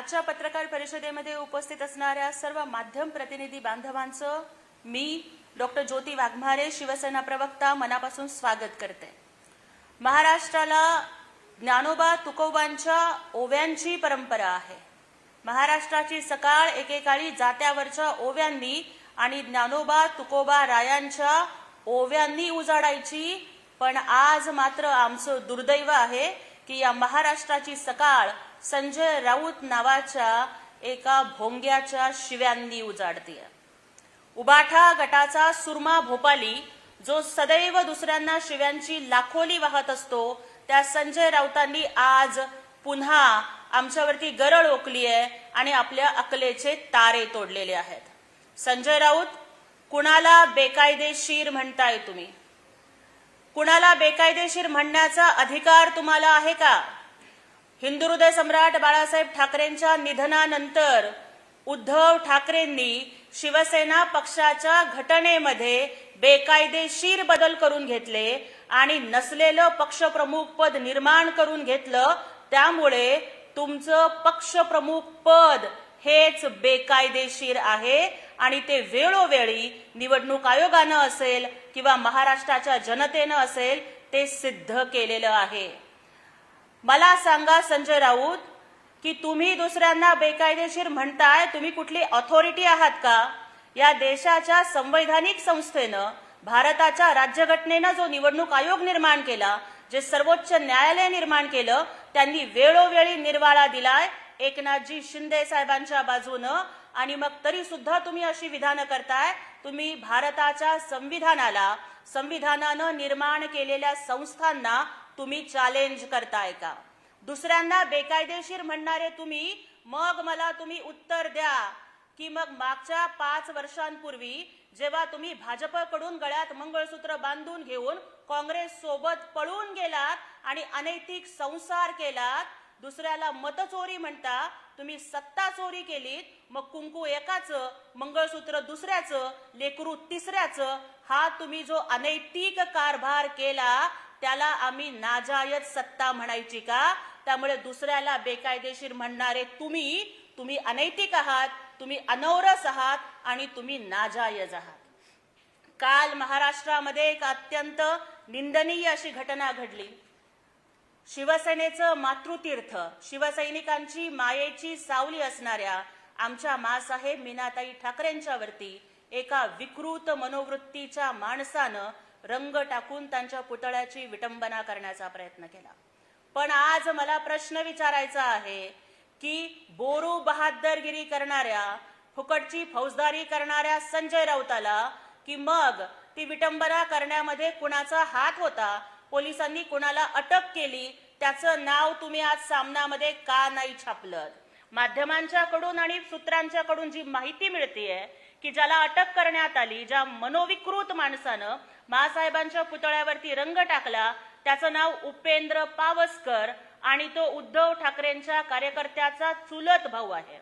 आजच्या पत्रकार परिषदेमध्ये उपस्थित असणाऱ्या सर्व माध्यम प्रतिनिधी बांधवांचं मी डॉक्टर ज्योती वाघमारे शिवसेना प्रवक्ता मनापासून स्वागत करते. महाराष्ट्राला ज्ञानोबा तुकोबांच्या ओव्यांची परंपरा आहे. महाराष्ट्राची सकाळ एकेकाळी जात्यावरच्या ओव्यांनी आणि ज्ञानोबा तुकोबा रायांच्या ओव्यांनी उजाडायची पण आज मात्र आमचं दुर्दैव आहे की या महाराष्ट्राची सकाळ संजय राऊत नावाच्या एका भोंग्याच्या शिव्यांनी उजाडतीय. उबाठा गटाचा सुरमा भोपाली जो सदैव दुसऱ्यांना शिव्यांची लाखोली वाहत असतो त्या संजय राऊतांनी आज पुन्हा आमच्यावरती गरळ ओकली आहे आणि आपल्या अकलेचे तारे तोडलेले आहेत. संजय राऊत कुणाला बेकायदेशीर म्हणताय तुम्ही? कुणाला बेकायदेशीर म्हणण्याचा अधिकार तुम्हाला आहे का? हिंदू हृदय सम्राट बाळासाहेब ठाकरेंच्या निधनानंतर उद्धव ठाकरेंनी शिवसेना पक्षाच्या घटनेमध्ये बेकायदेशीर बदल करून घेतले आणि नसलेलं पक्षप्रमुख पद निर्माण करून घेतलं. त्यामुळे तुमचं पक्षप्रमुख पद हेच बेकायदेशीर आहे आणि ते वेळोवेळी निवडणूक आयोगानं असेल किंवा महाराष्ट्राच्या जनतेनं असेल ते सिद्ध केलेलं आहे. मला सांगा संजय राऊत की तुम्ही दुसऱ्यांना बेकायदेशीर म्हणताय तुम्ही कुठली ऑथॉरिटी आहात का? या देशाच्या संवैधानिक संस्थेनं भारताच्या राज्यघटनेनं जो निवडणूक आयोग निर्माण केला जे सर्वोच्च न्यायालय निर्माण केलं त्यांनी वेळोवेळी निर्वाळा दिलाय एकनाथजी शिंदे साहेबांच्या बाजूनं. आणि मग तरी सुद्धा तुम्ही अशी विधानं करताय तुम्ही भारताच्या संविधानाला संविधानानं निर्माण केलेल्या संस्थांना तुम्ही चॅलेंज करताय का? दुसऱ्यांना बेकायदेशीर म्हणणारे तुम्ही मग मला तुम्ही उत्तर द्या. की मग मागच्या पाच वर्षांपूर्वी जेव्हा तुम्ही भाजपकडून गळ्यात मंगळसूत्र बांधून घेऊन काँग्रेस सोबत पळून गेलात आणि अनैतिक संसार केलात दुसऱ्याला मतचोरी म्हणता तुम्ही सत्ता चोरी केलीत मग कुंकू एकाचं मंगळसूत्र दुसऱ्याचं लेकरू तिसऱ्याचं हा तुम्ही जो अनैतिक कारभार केला त्याला आम्ही नाजायत सत्ता म्हणायची का? त्यामुळे दुसऱ्याला बेकायदेशीर म्हणणारे तुम्ही तुम्ही अनैतिक आहात तुम्ही अनौरस आहात आणि तुम्ही नाजायज आहात. काल महाराष्ट्रामध्ये एक अत्यंत निंदनीय अशी घटना घडली. शिवसेनेचं मातृतीर्थ शिवसैनिकांची मायेची सावली असणाऱ्या आमच्या मासाहेब मीनाताई ठाकरेंच्यावरती एका विकृत मनोवृत्तीच्या माणसानं रंग टाकून त्यांच्या पुतळ्याची विटंबना करण्याचा प्रयत्न केला. पण आज मला प्रश्न विचारायचा आहे की बोरू बहादरगिरी करणाऱ्या फुकटची फौजदारी करणाऱ्या संजय राऊताला की मग ती विटंबना करण्यामध्ये कुणाचा हात होता? पोलिसांनी कुणाला अटक केली? त्याचं नाव तुम्ही आज सामनामध्ये का नाही छापलं माध्यमांच्याकडून आणि सूत्रांच्याकडून जी माहिती मिळतीये की ज्याला अटक करण्यात आली ज्या मनोविकृत माणसानं माँसाहेबांच्या पुतळ्यावरती रंग टाकला. त्याचं नाव उपेंद्र पावसकर आणि तो उद्धव ठाकरेंच्या कार्यकर्त्याचा चुलत भाऊ आहे.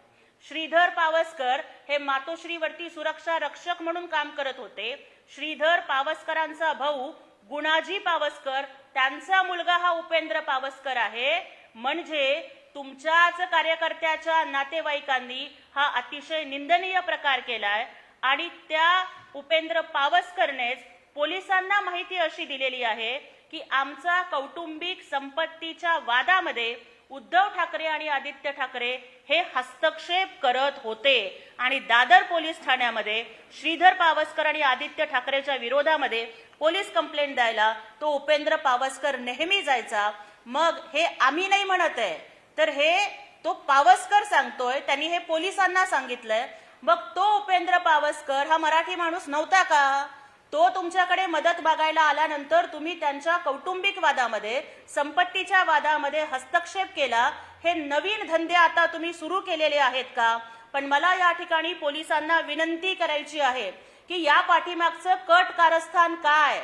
श्रीधर पावसकर हे मातोश्रीवरती सुरक्षा रक्षक म्हणून काम करत होते. श्रीधर पावसकरांचा भाऊ गुणाजी पावसकर त्यांचा मुलगा हा उपेंद्र पावसकर आहे. म्हणजे तुमच्याच कार्यकर्त्याच्या नातेवाईकांनी हा अतिशय निंदनीय प्रकार केलाय आणि त्या उपेंद्र पावसकरनेच पोलिसांना माहिती अशी दिलेली आहे की आमचा कौटुंबिक संपत्तीच्या वादामध्ये उद्धव ठाकरे आणि आदित्य ठाकरे हे हस्तक्षेप करत होते. आणि दादर पोलीस ठाण्यामध्ये श्रीधर पावसकर आणि आदित्य ठाकरेच्या विरोधामध्ये पोलीस कंप्लेंट द्यायला तो उपेंद्र पावसकर नेहमी जायचा. मग हे आम्ही नाही म्हणत आहे. तर हे तो पावसकर सांगतोय त्यांनी हे पोलिसांना सांगितलंय. मग तो उपेंद्र पावसकर हा मराठी माणूस नव्हता का? तो तुमच्याकडे मदत मागायला आल्यानंतर तुम्ही त्यांच्या कौटुंबिक वादामध्ये संपत्तीच्या वादामध्ये हस्तक्षेप केला. हे नवीन धंदे आता तुम्ही सुरू केलेले आहेत का? पण मला या ठिकाणी पोलिसांना विनंती करायची आहे की या पाठीमागचं कट कारस्थान काय?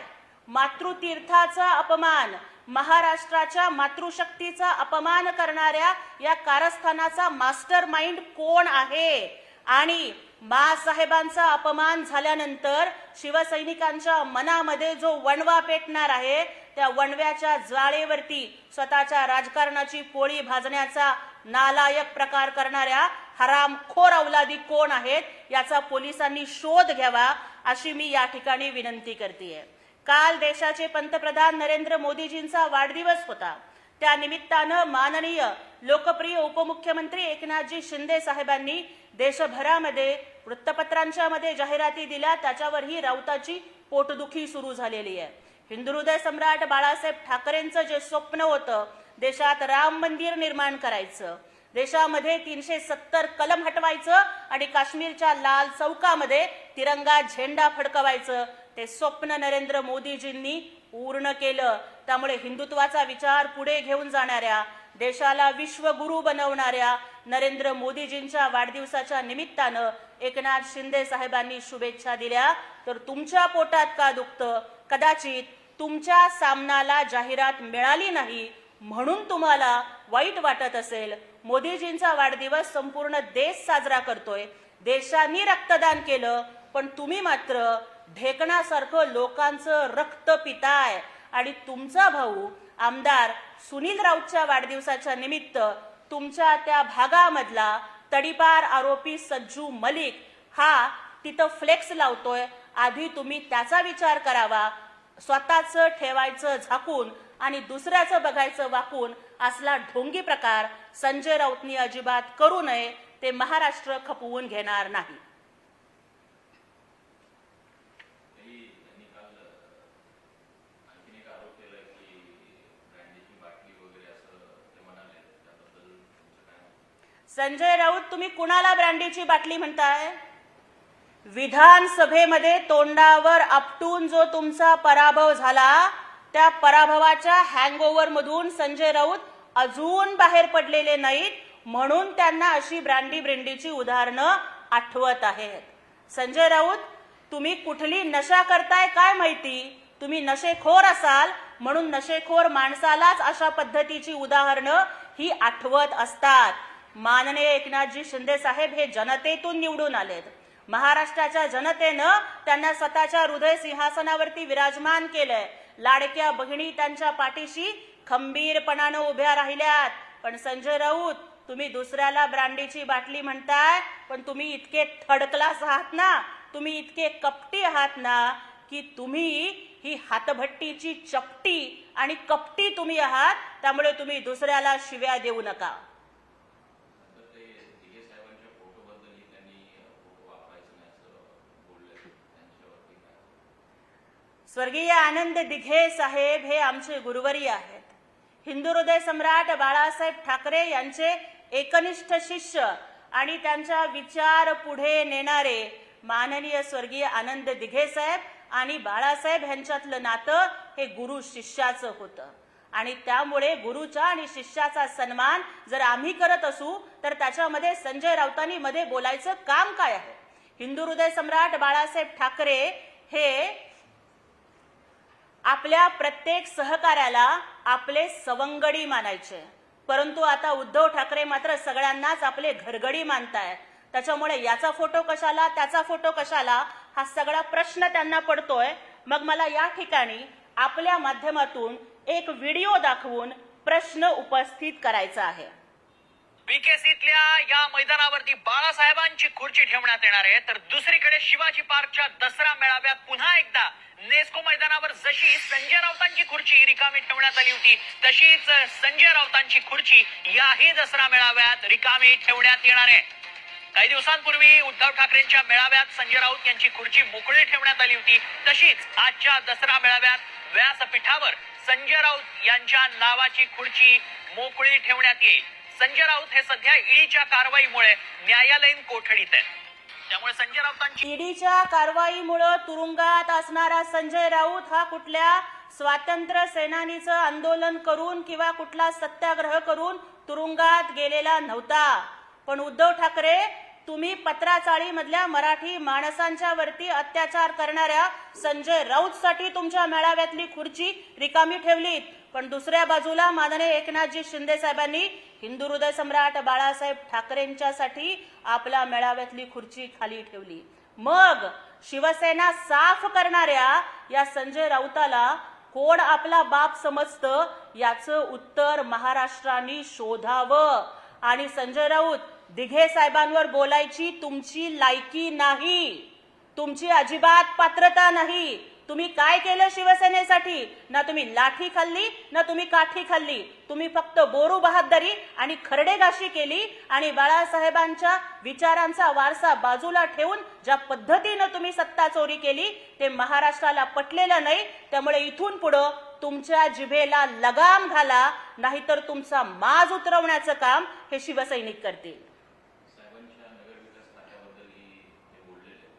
मातृतीर्थाचा अपमान महाराष्ट्राच्या मातृशक्तीचा अपमान करणाऱ्या या कारस्थानाचा मास्टर माइंड कोण आहे? आणि बाळासाहेबांचा अपमान झाल्यानंतर शिवसैनिकांच्या मनामध्ये जो वणवा पेटणार आहे त्या वणव्याच्या ज्वाळेवरती स्वतःच्या राजकारणाची पोळी भाजण्याचा नालायक प्रकार करणाऱ्या हरामखोर अवलादी कोण आहेत याचा पोलिसांनी शोध घ्यावा अशी मी या ठिकाणी विनंती करते काल देशाचे पंतप्रधान नरेंद्र मोदीजींचा वाढदिवस होता. त्या निमित्तानं माननीय लोकप्रिय उपमुख्यमंत्री एकनाथजी शिंदे साहेबांनी देशभरामध्ये वृत्तपत्रांच्या मध्ये जाहिराती दिल्या. त्याच्यावरही राऊताची पोटदुखी सुरू झालेली आहे. हिंदू हृदय सम्राट बाळासाहेब ठाकरेंचं जे स्वप्न होतं देशात राम मंदिर निर्माण करायचं देशामध्ये तीनशे सत्तर कलम हटवायचं आणि काश्मीरच्या लाल चौकामध्ये तिरंगा झेंडा फडकवायचं ते स्वप्न नरेंद्र मोदीजींनी पूर्ण केलं. त्यामुळे हिंदुत्वाचा विचार पुढे घेऊन जाणाऱ्या देशाला विश्वगुरु बनवणाऱ्या नरेंद्र मोदीजींच्या वाढदिवसाच्या निमित्तानं एकनाथ शिंदे साहेबांनी शुभेच्छा दिल्या. तर तुमच्या पोटात का दुखतं? कदाचित तुमच्या सामनाला जाहिरात मिळाली नाही म्हणून तुम्हाला वाईट वाटत असेल. मोदीजींचा वाढदिवस संपूर्ण देश साजरा करतोय. देशांनी रक्तदान केलं पण तुम्ही मात्र ढेकणासारखं लोकांचं रक्त पिताय. आणि तुमचा भाऊ आमदार सुनील राऊतच्या वाढदिवसाच्या निमित्त तुमच्या त्या भागामधला तडीपार आरोपी सज्जू मलिक हा तिथं फ्लेक्स लावतोय. आधी तुम्ही त्याचा विचार करावा. स्वतःच ठेवायचं झाकून आणि दुसऱ्याचं बघायचं वाकून असला ढोंगी प्रकार संजय राऊतनी अजिबात करू नये ते महाराष्ट्र खपवून घेणार नाही तरी त्यांनी काल आणखीन एक आरोप केला की ब्रँडीची बाटली वगैरे असं ते म्हणाले त्याबद्दल तुमचं काय मत? संजय राऊत तुम्ही कुणाला ब्रँडीची बाटली म्हणताय? विधानसभेमध्ये तोंडावर आपटून जो तुमचा पराभव झाला त्या पराभवाच्या हँगओव्हर मधून संजय राऊत अजून बाहेर पडलेले नाहीत म्हणून त्यांना अशी ब्रँडी ब्रँडीची उदाहरणं आठवत आहेत. संजय राऊत तुम्ही कुठली नशा करताय काय माहिती? तुम्ही नशेखोर असाल म्हणून नशेखोर माणसालाच अशा पद्धतीची उदाहरणं ही आठवत असतात. माननीय एकनाथजी शिंदे साहेब हे जनतेतून निवडून आलेत. महाराष्ट्राच्या जनतेनं त्यांना स्वतःच्या हृदय सिंहासनावरती विराजमान केलंय. लाडक्या बहिणी त्यांच्या पाठीशी खंबीरपणानं उभ्या राहिल्यात. पण संजय राऊत तुम्ही दुसऱ्याला ब्रँडीची बाटली म्हणताय पण तुम्ही इतके थर्ड क्लास आहात ना तुम्ही इतके कपटी आहात ना की तुम्ही ही हातभट्टीची चपटी आणि कपटी तुम्ही आहात त्यामुळे तुम्ही दुसऱ्याला शिव्या देऊ नका नंतर ते दिघे साहेबांच्या फोटोबद्दलही त्यांनी फोटो वापरायचं नाही असं बोलले त्यांच्यावरती काय स्वर्गीय आनंद दिघे साहेब हे आमचे गुरुवरी आहेत. हिंदू हृदय सम्राट बाळासाहेब ठाकरे यांचे एकनिष्ठ शिष्य आणि त्यांचा विचार पुढे नेणारे माननीय स्वर्गीय आनंद दिघे साहेब आणि बाळासाहेब यांच्यातलं नातं हे गुरु शिष्याचं होतं. आणि त्यामुळे गुरुचा आणि शिष्याचा सन्मान जर आम्ही करत असू तर त्याच्यामध्ये संजय राऊतांनी मध्ये बोलायचं काम काय आहे? हिंदू हृदय सम्राट बाळासाहेब ठाकरे हे आपल्या प्रत्येक सहकार्याला आपले सवंगडी मानायचे. परंतु आता उद्धव ठाकरे मात्र सगळ्यांनाच आपले घरगडी मानतायत त्याच्यामुळे याचा फोटो कशाला त्याचा फोटो कशाला हा सगळा प्रश्न त्यांना पडतोय. मग मला या ठिकाणी आपल्या माध्यमातून एक व्हिडिओ दाखवून प्रश्न उपस्थित करायचा आहे. बीकेसीतल्या या मैदानावरती बाळासाहेबांची खुर्ची ठेवण्यात येणार आहे. तर दुसरीकडे शिवाजी पार्कच्या दसरा मेळाव्यात पुन्हा एकदा नेस्को मैदानावर जशी संजय राऊतांची खुर्ची रिकामी ठेवण्यात आली होती तशीच संजय राऊतांची खुर्ची याही दसरा मेळाव्यात रिकामी ठेवण्यात येणार आहे. काही दिवसांपूर्वी उद्धव ठाकरेंच्या मेळाव्यात संजय राऊत यांची खुर्ची मोकळी ठेवण्यात आली होती तशीच आजच्या दसरा मेळाव्यात व्यासपीठावर संजय राऊत यांच्या नावाची खुर्ची मोकळी ठेवण्यात येईल. संजय राऊत हे सध्या ईडीच्या कारवाईमुळे न्यायालयीन कोठडीत आहेत. त्यामुळे संजय राऊतांची ईडीच्या कारवाईमुळं तुरुंगात असणारा संजय राऊत हा कुठल्या स्वातंत्र्य सेनानीचं आंदोलन करून किंवा कुठला सत्याग्रह करून तुरुंगात गेलेला नव्हता. पण उद्धव ठाकरे तुम्ही पत्राचाळीमधल्या मराठी माणसांच्या वरती अत्याचार करणाऱ्या संजय राऊत साठी तुमच्या मेळाव्यातली खुर्ची रिकामी ठेवलीत. पण दुसऱ्या बाजूला माननीय एकनाथजी शिंदे साहेबांनी हिंदू हृदय सम्राट बाळासाहेब ठाकरेंच्यासाठी आपल्या मेळाव्यातली खुर्ची खाली ठेवली. मग शिवसेना साफ करणाऱ्या या संजय राऊताला कोण आपला बाप समजतं याचं उत्तर महाराष्ट्राने शोधावं. आणि संजय राऊत दिघे साहेबांवर बोलायची तुमची लायकी नाही. तुमची अजिबात पात्रता नाही. तुम्ही काय केलं शिवसेनेसाठी? ना तुम्ही लाठी खाल्ली ना तुम्ही काठी खाल्ली. तुम्ही फक्त बोरू बहादरी आणि खरडेगाशी केली आणि बाळासाहेबांच्या विचारांचा वारसा बाजूला ठेवून ज्या पद्धतीनं तुम्ही सत्ता चोरी केली ते महाराष्ट्राला पटलेलं नाही. त्यामुळे इथून पुढं तुमच्या जिभेला लगाम घाला नाहीतर तुमचा माज उतरवण्याचं काम हे शिवसैनिक करतील साहेबांच्या नगरविकास खात्याबद्दलही ते बोललेले आहेत.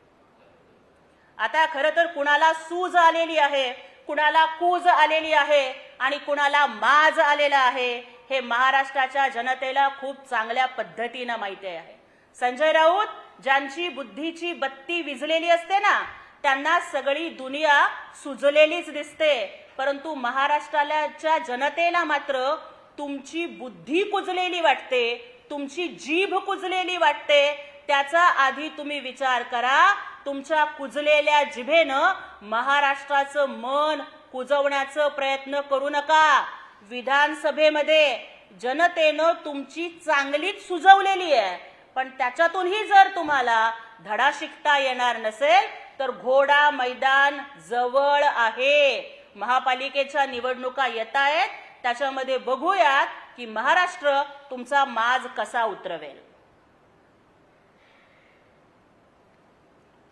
आता खरं तर कुणाला सूज आलेली आहे कुणाला कूज आलेली आहे आणि कुणाला माज आलेला आहे हे महाराष्ट्राच्या जनतेला खूप चांगल्या पद्धतीनं माहिती आहे. संजय राऊत ज्यांची बुद्धीची बत्ती विजलेली असते ना त्यांना सगळी दुनिया सुजलेलीच दिसते. परंतु महाराष्ट्राच्या जनतेला मात्र तुमची बुद्धी कुजलेली वाटते तुमची जीभ कुजलेली वाटते त्याचा आधी तुम्ही विचार करा तुमच्या कुजलेल्या जिभेनं महाराष्ट्राचं मन कुजवण्याचं प्रयत्न करू नका. विधानसभेमध्ये जनतेनं तुमची चांगलीच सुजवलेली आहे. पण त्याच्यातूनही जर तुम्हाला धडा शिकता येणार नसेल तर घोडा मैदान जवळ आहे. महापालिकेच्या निवडणुका येत आहेत. त्याच्यामध्ये बघूयात की महाराष्ट्र तुमचा माज कसा उतरवेल.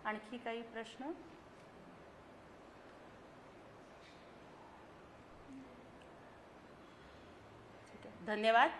आणखी काही प्रश्न ठीक आहे. धन्यवाद